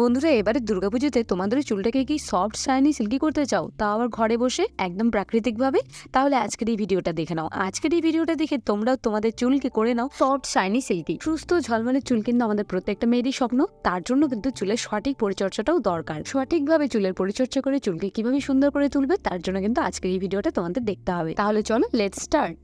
বন্ধুরা, এবারে দুর্গাপুজোতে তোমাদের চুলটাকে কি সফট শাইনি সিল্কি করতে চাও? তা আবার ঘরে বসে একদম প্রাকৃতিকভাবে? তাহলে আজকের এই ভিডিওটা দেখে নাও। আজকের এই ভিডিওটা দেখে তোমরাও তোমাদের চুলকে করে নাও সফট শাইনি সিল্কি সুস্থ, ঝলমলে চুল কিন্তু আমাদের প্রত্যেকটা মেয়েরই স্বপ্ন। তার জন্য কিন্তু চুলের সঠিক পরিচর্যাটাও দরকার। সঠিকভাবে চুলের পরিচর্যা করে চুলকে কীভাবে সুন্দর করে তুলবে, তার জন্য কিন্তু আজকের এই ভিডিওটা তোমাদের দেখতে হবে। তাহলে চলো লেট স্টার্ট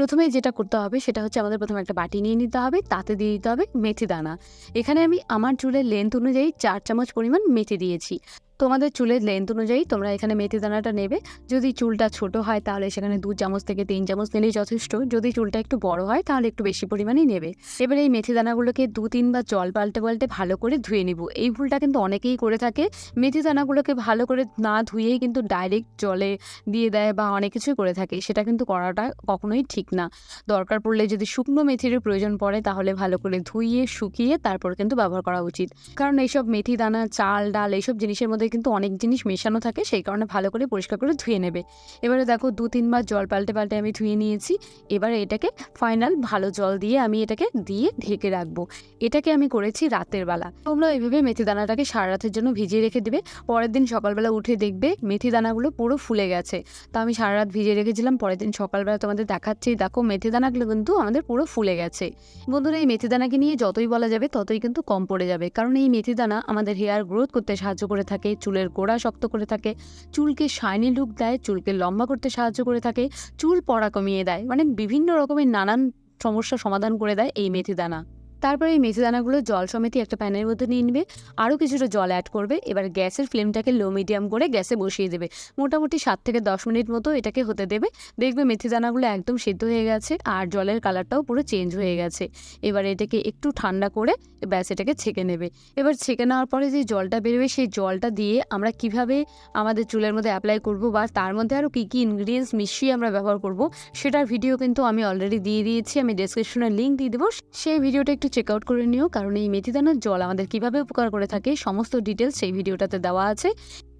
প্রথমে যেটা করতে হবে সেটা হচ্ছে আমাদের প্রথমে একটা বাটি নিয়ে নিতে হবে, তাতে দিয়ে দিতে হবে মেথি দানা। এখানে আমি আমার চুলের লেন্থ অনুযায়ী চার চামচ পরিমাণ মেথি দিয়েছি। তোমাদের চুলের লেন্থ অনুযায়ী তোমরা এখানে মেথি দানাটা নেবে। যদি চুলটা ছোট হয় তাহলে সেখানে দু চামচ থেকে তিন চামচ নিলেই যথেষ্ট। যদি চুলটা একটু বড় হয় তাহলে একটু বেশি পরিমাণেই নেবে। এবার এই মেথি দানাগুলোকে দু তিনবার জল পাল্টে পাল্টে ভালো করে ধুয়ে নিব। এই ভুলটা কিন্তু অনেকেই করে থাকে। মেথি দানাগুলোকে ভালো করে না ধুয়েই কিন্তু ডাইরেক্ট জলে দিয়ে দেয় বা অনেক কিছুই করে থাকে। সেটা কিন্তু করাটা কখনোই ঠিক না। দরকার পড়লে যদি শুকনো মেথির প্রয়োজন পড়ে তাহলে ভালো করে ধুইয়ে, শুকিয়ে তারপর কিন্তু ব্যবহার করা উচিত। কারণ এইসব মেথি দানা, চাল, ডাল এইসব জিনিসের মধ্যে কিন্তু অনেক জিনিস মেশানো থাকে, সেই কারণে ভালো করে পরিষ্কার করে ধুয়ে নেবে। এবারে দেখো দু তিনবার জল পাল্টে পাল্টে আমি ধুয়ে নিয়েছি। এবারে এটাকে ফাইনাল ভালো জল দিয়ে আমি এটাকে দিয়ে ঢেকে রাখব। এটাকে আমি করেছি রাতের বেলা। তোমরা এইভাবে মেথি দানাটাকে সারা রাতের জন্য ভিজিয়ে রেখে দেবে। পরের দিন সকালবেলা উঠে দেখবে মেথি দানাগুলো পুরো ফুলে গেছে। তো আমি সারা রাত ভিজিয়ে রেখেছিলাম, পরের দিন সকালবেলা তোমাদের দেখাচ্ছি। দেখো মেথি দানাগুলো কিন্তু আমাদের পুরো ফুলে গেছে। বন্ধুরা, এই মেথি দানাকে নিয়ে যতই বলা যাবে ততই কিন্তু কম পড়ে যাবে। কারণ এই মেথি দানা আমাদের হেয়ার গ্রোথ করতে সাহায্য করে থাকে। চুলের গোড়া শক্ত করে থাকে, চুলকে শাইনি লুক দেয়, চুলকে লম্বা করতে সাহায্য করে থাকে, চুল পড়া কমিয়ে দেয় মানে বিভিন্ন রকমের নানান সমস্যা সমাধান করে দেয় এই মেথি দানা তারপরে এই মেথি দানাগুলো জল সমেতি একটা প্যানের মধ্যে নিয়ে নেবে। আরও কিছুটা জল অ্যাড করবে। এবার গ্যাসের ফ্লেমটাকে লো মিডিয়াম করে গ্যাসে বসিয়ে দেবে। মোটামুটি সাত থেকে দশ মিনিট মতো এটাকে হতে দেবে। দেখবে মেথি দানাগুলো একদম সিদ্ধ হয়ে গেছে আর জলের কালারটাও পুরো চেঞ্জ হয়ে গেছে। এবার এটাকে একটু ঠান্ডা করে ব্যাস এটাকে ছেঁকে নেবে। এবার ছেঁকে নেওয়ার পরে যে জলটা বেরোবে, সেই জলটা দিয়ে আমরা কীভাবে আমাদের চুলের মধ্যে অ্যাপ্লাই করব বা তার মধ্যে আরও কী কী ইনগ্রিডিয়েন্টস মিশিয়ে আমরা ব্যবহার করব, সেটার ভিডিও কিন্তু আমি অলরেডি দিয়ে দিয়েছি। আমি ডেসক্রিপশনে লিঙ্ক দিয়ে দেবো। সেই ভিডিওটা একটু চেক আউট করে নিও, কারণ এই মেথিদানার জল আমাদের কীভাবে উপকার করে থাকে, সমস্ত ডিটেলস সেই ভিডিওটাতে দেওয়া আছে।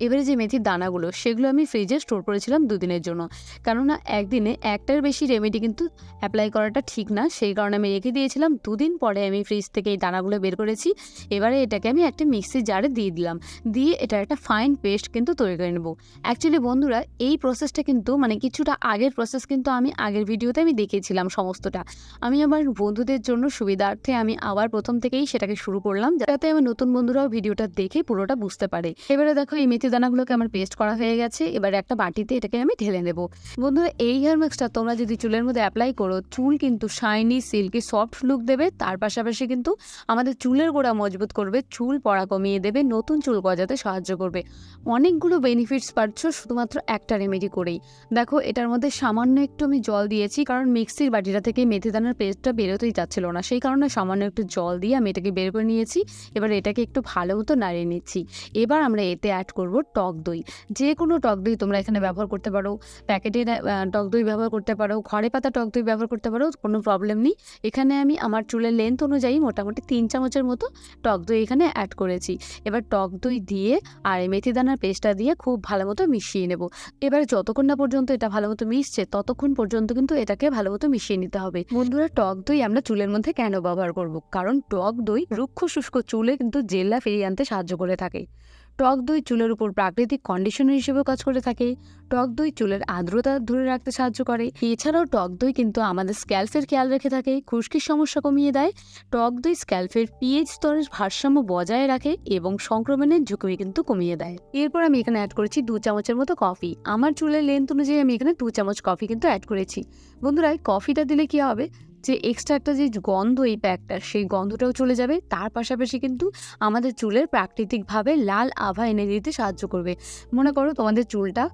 এবারে যে মেথির দানাগুলো, সেগুলো আমি ফ্রিজে স্টোর করেছিলাম দুদিনের জন্য। কেননা একদিনে একটার বেশি রেমেডি কিন্তু অ্যাপ্লাই করাটা ঠিক না, সেই কারণে আমি রেখে দিয়েছিলাম। দুদিন পরে আমি ফ্রিজ থেকে এই দানাগুলো বের করেছি। এবারে এটাকে আমি একটা মিক্সির জারে দিয়ে দিলাম। দিয়ে এটা একটা ফাইন পেস্ট কিন্তু তৈরি করে নেব। অ্যাকচুয়ালি বন্ধুরা, এই প্রসেসটা কিন্তু মানে কিছুটা আগের প্রসেস কিন্তু আমি আগের ভিডিওতে আমি দেখিয়েছিলাম সমস্তটা। আমি আমার বন্ধুদের জন্য সুবিধার্থে আমি আবার প্রথম থেকেই সেটাকে শুরু করলাম, যাতে আমার নতুন বন্ধুরাও ভিডিওটা দেখে পুরোটা বুঝতে পারে। এবারে দেখো এই মেথি দানাগুলোকে আমার পেস্ট করা হয়ে গেছে। এবার একটা বাটিতে এটাকে আমি ঢেলে নেব। বন্ধুরা, এই হেয়ার মিক্সটা তোমরা যদি চুলের মধ্যে অ্যাপ্লাই করো, চুল কিন্তু শাইনি সিল্কি সফট লুক দেবে। তার পাশাপাশি কিন্তু আমাদের চুলের গোড়া মজবুত করবে, চুল পড়া কমিয়ে দেবে, নতুন চুল গজাতে সাহায্য করবে। অনেকগুলো বেনিফিটস পাচ্ছ শুধুমাত্র একটা রেমেডি করেই। দেখো, এটার মধ্যে সামান্য একটু আমি জল দিয়েছি, কারণ মিক্সির বাটিটা থেকে মেথি দানার পেস্টটা বেরোতেই যাচ্ছিল না। সেই কারণে সামান্য একটু জল দিয়ে আমি এটাকে বের করে নিয়েছি। এবার এটাকে একটু ভালো মতো নাড়িয়ে নিচ্ছি। এবার আমরা এতে অ্যাড করব টক দই। যে কোনো টক দই তোমরা এখানে ব্যবহার করতে পারো। প্যাকেটের আহ, টক দই ব্যবহার করতে পারো। ঘরে পাতা টক দই ব্যবহার করতে পারো কোনো প্রবলেম নেই। এখানে আমি আমার চুলের লেন্থ অনুযায়ী মোটামুটি তিন চামচের মতো টক দই এখানে অ্যাড করেছি। এবার টক দই দিয়ে আর মেথি দানার পেস্টটা দিয়ে খুব ভালো মতো মিশিয়ে নেব। এবার যতক্ষণ না পর্যন্ত এটা ভালো মতো মিশছে ততক্ষণ পর্যন্ত কিন্তু এটাকে ভালো মতো মিশিয়ে নিতে হবে। বন্ধুরা টক দই আমরা চুলের মধ্যে কেন ব্যবহার করব? কারণ টক দই রুক্ষ শুষ্ক চুলে কিন্তু জেল্লা ফিরিয়ে আনতে সাহায্য করে থাকে। টক দই চুলের উপর প্রাকৃতিক কন্ডিশনার হিসেবেও কাজ করে থাকে। টক দই চুলের আর্দ্রতা ধরে রাখতে সাহায্য করে। এছাড়াও টক দই কিন্তু আমাদের স্ক্যাল্পের খেয়াল রেখে থাকে, খুশকির সমস্যা কমিয়ে দেয়। টক দই স্ক্যাল্পের পিএইচ স্তরের ভারসাম্য বজায় রাখে এবং সংক্রমণের ঝুঁকি কিন্তু কমিয়ে দেয়। এরপর আমি এখানে অ্যাড করেছি দু চামচের মতো কফি আমার চুলের লেন্থ অনুযায়ী আমি এখানে দু চামচ কফি কিন্তু অ্যাড করেছি। বন্ধুরা কফিটা দিলে কি হবে? যে এক্সট্রা একটা যে গন্ধ এই প্যাকটা সেই গন্ধটাও চলে যাবে। তার পাশাপাশি কিন্তু আমাদের চুলের প্রাকৃতিকভাবে লাল আভা এনে দিতে সাহায্য করবে। মনে করো তোমাদের চুলটা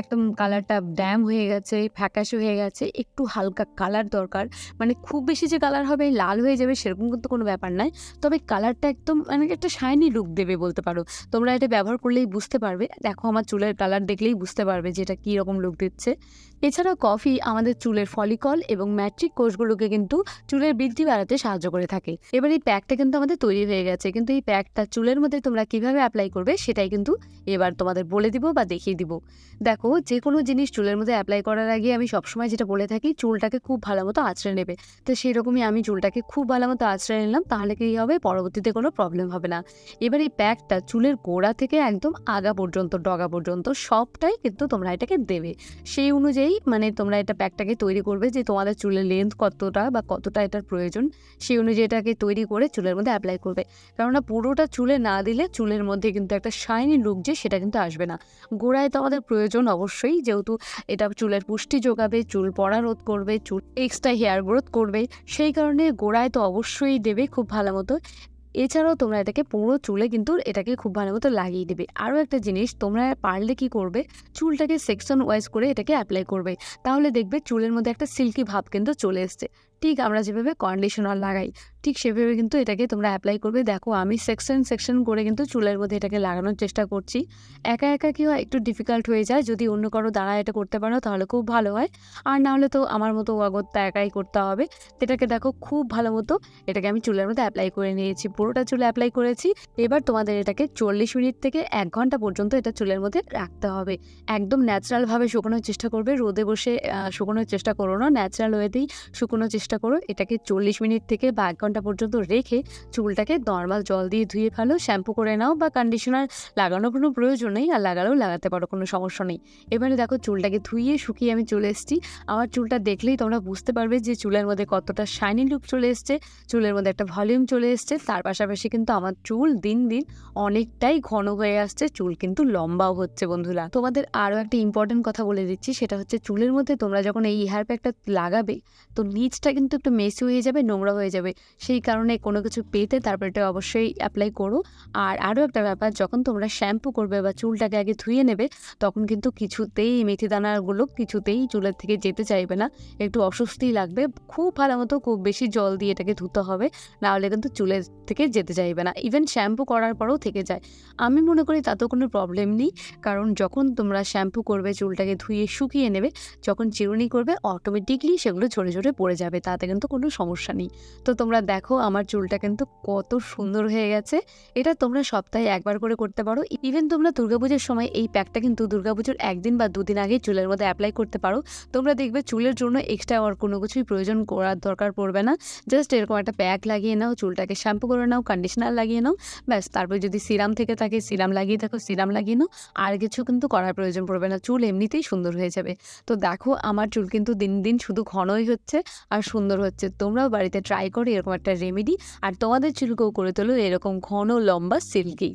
একদম কালারটা ড্যাম হয়ে গেছে, ফ্যাকাশে হয়ে গেছে, একটু হালকা কালার দরকার। মানে খুব বেশি যে কালার হবে, লাল হয়ে যাবে, সেরকম কিন্তু কোনো ব্যাপার নয়। তবে কালারটা একদম মানে একটা শাইনি লুক দেবে বলতে পারো। তোমরা এটা ব্যবহার করলেই বুঝতে পারবে। দেখো আমার চুলের কালার দেখলেই বুঝতে পারবে যে এটা কীরকম লুক দিচ্ছে। এছাড়াও কফি আমাদের চুলের ফলিকল এবং ম্যাট্রিক কোষগুলোকে কিন্তু চুলের বৃদ্ধি বাড়াতে সাহায্য করে থাকে। এবার এই প্যাকটা কিন্তু আমাদের তৈরি হয়ে গেছে, কিন্তু এই প্যাকটা চুলের মধ্যে তোমরা কীভাবে অ্যাপ্লাই করবে সেটাই কিন্তু এবার তোমাদের বলে দিব বা দেখিয়ে দিব। দেখো যে কোনো জিনিস চুলের মধ্যে অ্যাপ্লাই করার আগে আমি সবসময় যেটা বলে থাকি, চুলটাকে খুব ভালো মতো আঁচড়ে নেবে। তো সেরকমই আমি চুলটাকে খুব ভালো মতো আঁচড়ে নিলাম, তাহলে কী হবে? পরবর্তীতে কোনো প্রবলেম হবে না। এবার এই প্যাকটা চুলের গোড়া থেকে একদম আগা পর্যন্ত, ডগা পর্যন্ত সবটাই কিন্তু তোমরা এটাকে দেবে। সেই অনুযায়ী মানে তোমরা এটা প্যাকটাকে তৈরি করবে যে তোমাদের চুলের লেন্থ কতটা বা কতটা এটার প্রয়োজন, সেই অনুযায়ী এটাকে তৈরি করে চুলের মধ্যে অ্যাপ্লাই করবে। কেননা পুরোটা চুলে না দিলে চুলের মধ্যে কিন্তু একটা শাইনি লুক যে সেটা কিন্তু আসবে না। গোড়ায় তো আমাদের প্রয়োজন অবশ্যই, যেহেতু এটা চুলের পুষ্টি যোগাবে, চুল পড়া রোধ করবে, চুল এক্সট্রা হেয়ার গ্রোথ করবে, সেই কারণে গোড়ায় তো অবশ্যই দেবে খুব ভালো মতো। এছাড়াও তোমরা এটাকে পুরো চুলে কিন্তু এটাকে খুব ভালো মতো লাগিয়ে দেবে। আরও একটা জিনিস, তোমরা পারলে কি করবে? চুলটাকে সেকশন ওয়াইজ করে এটাকে অ্যাপ্লাই করবে। তাহলে দেখবে চুলের মধ্যে একটা সিল্কি ভাব কিন্তু চলে এসছে। ঠিক আমরা যেভাবে কন্ডিশনার লাগাই, ঠিক সেভাবে কিন্তু এটাকে তোমরা অ্যাপ্লাই করবে। দেখো, আমি সেকশন সেকশন করে কিন্তু চুলের মধ্যে এটাকে লাগানোর চেষ্টা করছি। একা একা কি হয়? একটু ডিফিকাল্ট হয়ে যায়। যদি অন্য কারও দ্বারা এটা করতে পারো, তাহলে খুব ভালো হয়। আর না হলে তো আমার মতো অগত্যা একাই করতে হবে। এটাকে দেখো, খুব ভালো মতো এটাকে আমি চুলের মধ্যে অ্যাপ্লাই করে নিয়েছি। পুরোটা চুলে অ্যাপ্লাই করেছি। এবার তোমাদের এটাকে চল্লিশ মিনিট থেকে এক ঘণ্টা পর্যন্ত এটা চুলের মধ্যে রাখতে হবে। একদম ন্যাচারালভাবে শুকোনোর চেষ্টা করবে। রোদে বসে শুকোনোর চেষ্টা করো না। ন্যাচারাল ওয়েতেই শুকোনোর চেষ্টা করো এটাকে চল্লিশ মিনিট থেকে বা এক ঘণ্টা পর্যন্ত রেখে চুলটাকে নর্মাল জল দিয়ে ধুয়ে ফেলো শ্যাম্পু করে নাও বা কন্ডিশনার লাগানোর কোনো প্রয়োজন নেই আর লাগালেও লাগাতে পারো, কোনো সমস্যা নেই। এবারে দেখো চুলটাকে ধুইয়ে শুকিয়ে আমি চলে এসেছি। আমার চুলটা দেখলেই তোমরা বুঝতে পারবে যে চুলের মধ্যে কতটা শাইনি লুক চলে এসছে, চুলের মধ্যে একটা ভলিউম চলে এসছে, তার পাশাপাশি কিন্তু আমার চুল দিন দিন অনেকটাই ঘন হয়ে আসছে, চুল কিন্তু লম্বাও হচ্ছে বন্ধুরা। তোমাদের আরও একটা ইম্পর্টেন্ট কথা বলে দিচ্ছি, সেটা হচ্ছে চুলের মধ্যে তোমরা যখন এই হেয়ার প্যাকটা লাগাবে, তো নিচটা কিন্তু একটু মেসি হয়ে যাবে, নোংরা হয়ে যাবে। সেই কারণে কোনো কিছু পেতে তারপর এটা অবশ্যই অ্যাপ্লাই করো। আর আরও একটা ব্যাপার, যখন তোমরা শ্যাম্পু করবে বা চুলটাকে আগে ধুয়ে নেবে, তখন কিন্তু কিছুতেই মেথি দানাগুলো কিছুতেই চুলের থেকে যেতে চাইবে না। একটু অস্বস্তি লাগবে। খুব ভালো মতো খুব বেশি জল দিয়ে এটাকে ধুতে হবে নাহলে কিন্তু চুলের থেকে যেতে চাইবে না। ইভেন শ্যাম্পু করার পরেও থেকে যায়। আমি মনে করি তাতেও কোনো প্রবলেম নেই। কারণ যখন তোমরা শ্যাম্পু করবে, চুলটাকে ধুয়ে শুকিয়ে নেবে, যখন চিরুনি করবে অটোমেটিকলি সেগুলো ঝরে ঝরে পড়ে যাবে। তাতে কিন্তু কোনো সমস্যা নেই। তো তোমরা দেখো আমার চুলটা কিন্তু কত সুন্দর হয়ে গেছে। এটা তোমরা সপ্তাহে একবার করে করতে পারো। ইভেন তোমরা দুর্গাপুজোর সময় এই প্যাকটা কিন্তু দুর্গাপুজোর একদিন বা দুদিন আগে চুলের মধ্যে অ্যাপ্লাই করতে পারো। তোমরা দেখবে চুলের জন্য এক্সট্রা আর কোনো কিছুই প্রয়োজন করার দরকার পড়বে না। জাস্ট এরকম একটা প্যাক লাগিয়ে নাও, চুলটাকে শ্যাম্পু করে নাও কন্ডিশনার লাগিয়ে নাও, ব্যাস। তারপর যদি সিরাম থেকে থাকে সিরাম লাগিয়ে থাকো সিরাম লাগিয়ে নাও, আর কিছু কিন্তু করার প্রয়োজন পড়বে না। চুল এমনিতেই সুন্দর হয়ে যাবে। তো দেখো আমার চুল কিন্তু দিন দিন শুধু ঘনই হচ্ছে, আর সুন্দর হচ্ছে। তোমরাও বাড়িতে ট্রাই করো, এরকম একটা রেমেডি আর তোমাদের চুলকেও করে তোলো এরকম ঘন লম্বা সিল্কি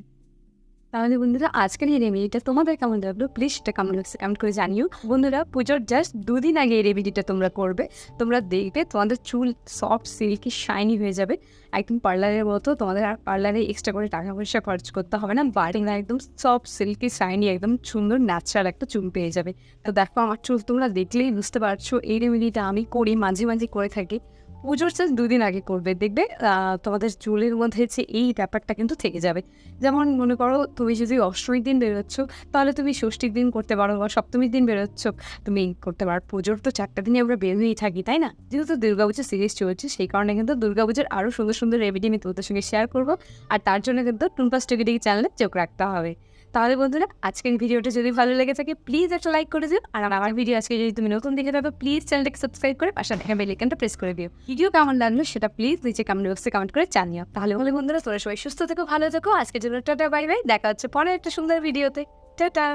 তাহলে বন্ধুরা, আজকের এই রেমেডিটা তোমাদের কেমন লাগল? প্লিজ সেটা কমেন্ট বক্সে কমেন্ট করে জানিও। বন্ধুরা, পুজোর জাস্ট দুদিন আগে এই রেমেডিটা তোমরা করবে। তোমরা দেখবে তোমাদের চুল সফট সিল্কি শাইনি হয়ে যাবে। একদম পার্লারের মতো তোমাদের আর পার্লারে এক্সট্রা করে টাকা পয়সা খরচ করতে হবে না। বাড়ি না একদম সফট সিল্কি শাইনি একদম সুন্দর ন্যাচারাল একটা চুল পেয়ে যাবে। তো দেখো, আমার চুল তোমরা দেখলেই বুঝতে পারছ, এই রেমেডিটা আমি করি, মাঝে মাঝে করে থাকি। পুজোর জাস্ট দুদিন আগে করবে, দেখবে তোমাদের চুলের মধ্যে যে এই ব্যাপারটা কিন্তু থেকে যাবে। যেমন মনে করো, তুমি যদি অষ্টমীর দিন বেরোচ্ছ, তাহলে তুমি ষষ্ঠীর দিন করতে পারো বা সপ্তমীর দিন বেরোচ্ছ। তুমি করতে পারো, পুজোর তো চারটা দিনই আমরা বের হয়েই থাকি, তাই না? যেহেতু দুর্গাপুজোর সিরিজ চলছে, সেই কারণে কিন্তু দুর্গাপুজোর আরও সুন্দর সুন্দর রেমেডি আমি তোমাদের সঙ্গে শেয়ার করব। আর তার জন্য কিন্তু টুম্পাস টিভিটি চ্যানেলে চোখ রাখতে হবে। তাহলে বন্ধুরা, আজকের ভিডিওটা যদি ভালো লেগে থাকে প্লিজ একটা লাইক করে দিও। আর আমার ভিডিও আজকে যদি তুমি নতুন দেখে থাকো প্লিজ চ্যানেলটাকে সাবস্ক্রাইব করে পাশে দেখা বেলিকানটা প্রেস করে দিও। ভিডিও কেমন লাগল সেটা প্লিজ নিচে কমেন্ট বক্সে কমেন্ট করে জানিও। তাহলে বলে বন্ধুরা তোরা সবাই সুস্থ থেকো, ভালো থেকো। আজকের জন্য টাটা বাই বাই দেখা হচ্ছে পরে একটা সুন্দর ভিডিওতে। টাটা।